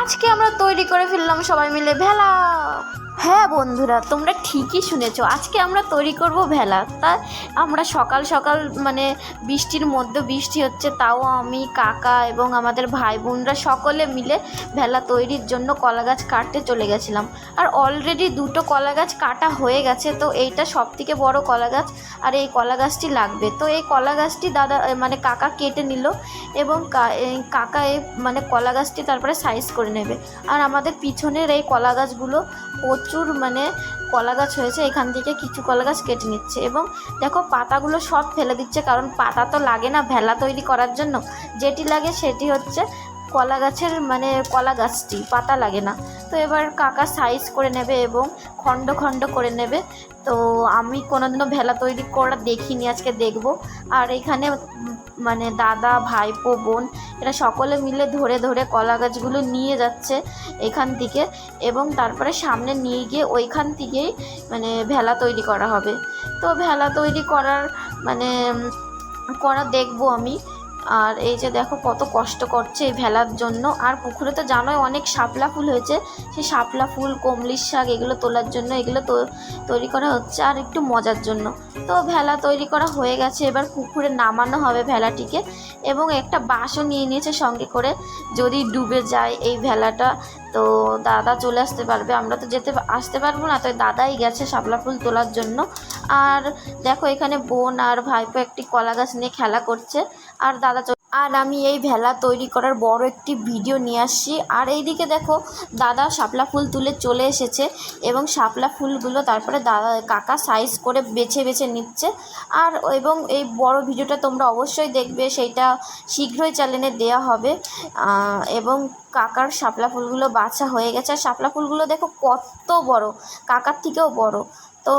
আজকে আমরা তৈরি করে ফেললাম সবাই মিলে ভেলা। হ্যাঁ বন্ধুরা, তোমরা ঠিকই শুনেছো। আজকে আমরা তৈরি করব ভেলা। তা আমরা সকাল সকাল মানে বৃষ্টির মধ্যে বৃষ্টি হচ্ছে, তাও আমি, কাকা এবং আমাদের ভাই বোনরা সকলে মিলে ভেলা তৈরির জন্য কলা গাছ কাটতে চলে গেছিলাম। আর অলরেডি দুটো কলা গাছ কাটা হয়ে গেছে, তো এইটা সব থেকে বড় কলা গাছ আর এই কলা গাছটি লাগবে। তো এই কলা গাছটি দাদা মানে কাকা কেটে নিল এবং কাকা এই মানে কলা গাছটি তারপরে সাইজ করে নেবে। আর আমাদের পিছনের এই কলা গাছগুলো প্রচুর মানে কলা গাছ হয়েছে, এখান থেকে কিছু কলা গাছ কেটে নিচ্ছে এবং দেখো পাতাগুলো সব ফেলে দিচ্ছে, কারণ পাতা তো লাগে না ভেলা তৈরি করার জন্য। যেটি লাগে সেটি হচ্ছে কলা গাছের মানে কলা গাছটি পাতা লাগে না। তো এবার কাকা সাইজ করে নেবে এবং খণ্ড খণ্ড করে নেবে। তো আমি কোনোদিনও ভেলা তৈরি করা দেখিনি, আজকে দেখব। আর এখানে মানে দাদা, ভাইপো, বোন, এরা সকলে মিলে ধরে ধরে কলা গাছগুলো নিয়ে যাচ্ছে এখান থেকে এবং তারপরে সামনে নিয়ে গিয়ে ওইখান থেকেই মানে ভেলা তৈরি করা হবে। তো ভেলা তৈরি করার মানে করা দেখব আমি। আর এই যে দেখো কত কষ্ট করছে এই ভেলার জন্য। আর পুকুরে তো জানোই অনেক শাপলা ফুল হয়েছে। সেই শাপলা ফুল কমলির শাক এগুলো তোলার জন্য, এগুলো তো তৈরি করা হচ্ছে আর একটু মজার জন্য। তো ভেলা তৈরি করা হয়ে গেছে, এবার পুকুরে নামানো হবে ভেলাটিকে। এবং একটা বাঁশও নিয়ে নিয়েছে সঙ্গে করে। যদি ডুবে যায় এই ভেলাটা তো দাদা চলে আসতে পারবে। আমরা তো যেতে আসতে পারব না তো দাদাই গেছে শাপলা ফুল তোলার জন্য। আর দেখো এখানে বোন আর ভাইপো একটি কলা গাছ নিয়ে খেলা করছে। আর দাদা আর আমি এই ভেলা তৈরি করার বড় একটি ভিডিও নিয়ে আসছি। আর এইদিকে দেখো, দাদা শাপলা ফুল তুলে চলে এসেছে এবং শাপলা ফুলগুলো তারপরে দাদা, কাকা সাইজ করে বেছে বেছে নিচ্ছে। আর এবং এই বড় ভিডিওটা তোমরা অবশ্যই দেখবে, সেইটা শীঘ্রই চ্যানেলে দেওয়া হবে। এবং কাকার শাপলা ফুলগুলো বাছা হয়ে গেছে। আর শাপলা ফুলগুলো দেখো কত বড়, কাকার থেকেও বড়। তো